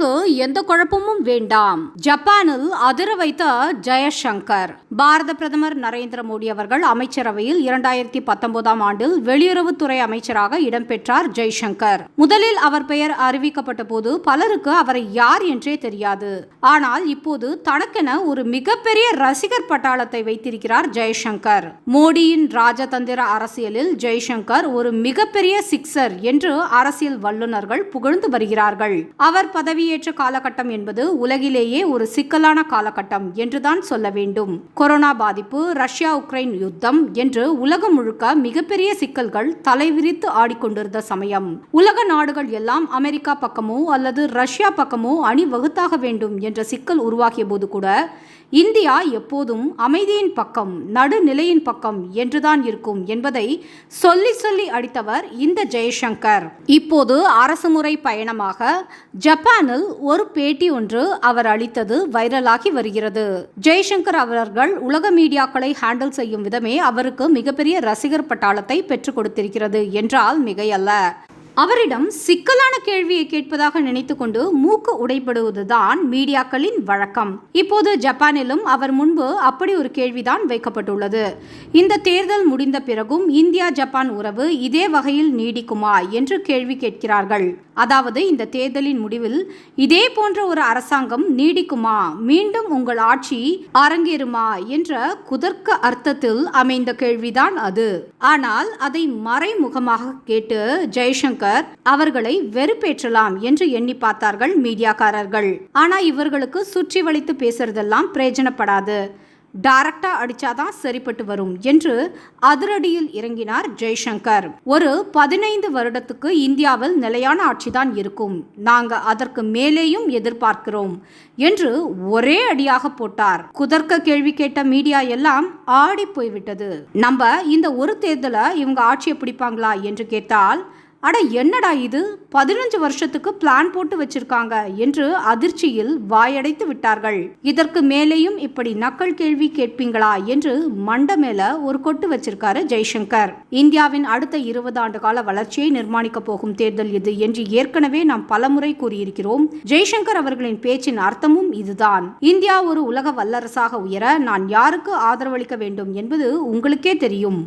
எந்த குழப்பமும் வேண்டாம். ஜப்பானில் அதிர வைத்த ஜெயசங்கர். பாரத பிரதமர் நரேந்திர மோடி அவர்கள் அமைச்சரவையில் இரண்டாயிரத்தி பத்தொன்பதாம் ஆண்டில் வெளியுறவுத்துறை அமைச்சராக இடம்பெற்றார் ஜெய்சங்கர். முதலில் அவர் பெயர் அறிவிக்கப்பட்ட போது பலருக்கு அவரை யார் என்றே தெரியாது. ஆனால் இப்போது தனக்கென ஒரு மிகப்பெரிய ரசிகர் பட்டாளத்தை வைத்திருக்கிறார் ஜெய்சங்கர். மோடியின் ராஜதந்திர அரசியலில் ஜெய்சங்கர் ஒரு மிகப்பெரிய சிக்சர் என்று அரசியல் வல்லுநர்கள் புகழ்ந்து வருகிறார்கள். அவர் பதவி பதவியேற்ற காலகட்டம் என்பது உலகிலேயே ஒரு சிக்கலான காலகட்டம் என்றுதான் சொல்ல வேண்டும். கொரோனா பாதிப்பு ரஷ்யா உக்ரைன் யுத்தம் என்று உலகம் முழுக்க மிகப்பெரிய சிக்கல்கள் தலைவிரித்து ஆடிக்கொண்டிருந்த சமயம். உலக நாடுகள் எல்லாம் அமெரிக்கா பக்கமோ அல்லது ரஷ்யா பக்கமோ அணிவகுத்தாக வேண்டும் என்ற சிக்கல் உருவாகிய போது கூட இந்தியா எப்போதும் அமைதியின் பக்கம் நடுநிலையின் பக்கம் என்றுதான் இருக்கும் என்பதை சொல்லி சொல்லி அடித்தவர் இந்த ஜெயசங்கர். இப்போது அரசுமுறை பயணமாக ஜப்பான் ஜப்பானில் ஒரு பேட்டி ஒன்று அவர் அளித்தது வைரலாகி வருகிறது. ஜெய்சங்கர் அவர்கள் உலக மீடியாக்களை ஹேண்டில் செய்யும் விதமே அவருக்கு மிகப்பெரிய ரசிகர் பட்டாளத்தை பெற்றுக் கொடுத்திருக்கிறது என்றால் மிகையல்ல. அவரிடம் சிக்கலான கேள்வியை கேட்பதாக நினைத்துக்கொண்டு மூக்கு உடைபடுவதுதான் மீடியாக்களின் வழக்கம். இப்போது ஜப்பானிலும் அவர் முன்பு அப்படி ஒரு கேள்விதான் வைக்கப்பட்டுள்ளது. இந்த தேர்தல் முடிந்த பிறகும் இந்தியா ஜப்பான் உறவு இதே வகையில் நீடிக்குமா என்று கேள்வி கேட்கிறார்கள். அதாவது இந்த தேர்தலின் முடிவில் இதே போன்ற ஒரு அரசாங்கம் நீடிக்குமா? மீண்டும் உங்கள் ஆட்சி அரங்கேறுமா? என்ற குதர்க்க அர்த்தத்தில் அமைந்த கேள்விதான் அது. ஆனால் அதை மறைமுகமாக கேட்டு ஜெய்சங்கர் அவர்களை வெறுப்பேற்றலாம் என்று எண்ணி பார்த்தார்கள் மீடியாக்காரர்கள். ஆனா இவர்களுக்கு சுற்றி வளைத்து பேசுறதெல்லாம் பிரயோஜனப்படாது. டைரக்டா அடிச்சாதான் சரிப்பட்டு வரும் என்று அதிரடியில் இறங்கினார் ஜெய்சங்கர். ஒரு பதினைந்து வருடத்துக்கு இந்தியாவில் நிலையான ஆட்சிதான் இருக்கும். நாங்க அதற்கு மேலேயும் எதிர்பார்க்கிறோம் என்று ஒரே அடியாக போட்டார். குதர்க்க கேள்வி கேட்ட மீடியா எல்லாம் ஆடி போய்விட்டது. நம்ம இந்த ஒரு தேர்தலை இவங்க ஆட்சியை பிடிப்பாங்களா என்று கேட்டால் அட என்னடா இது? பதினஞ்சு வருஷத்துக்கு பிளான் போட்டு வச்சிருக்காங்க என்று அதிர்ச்சியில் வாயடைத்து விட்டார்கள். இதற்கு மேலேயும் இப்படி நக்கல் கேள்வி கேட்பீங்களா என்று மண்ட மேல ஒரு கொட்டு வச்சிருக்காரு ஜெய்சங்கர். இந்தியாவின் அடுத்த இருபது ஆண்டு கால வளர்ச்சியை நிர்மாணிக்க போகும் தேர்தல் இது என்று ஏற்கனவே நாம் பலமுறை கூறியிருக்கிறோம். ஜெய்சங்கர் அவர்களின் பேச்சின் அர்த்தமும் இதுதான். இந்தியா ஒரு உலக வல்லரசாக உயர நான் யாருக்கு ஆதரவளிக்க வேண்டும் என்பது உங்களுக்கே தெரியும்.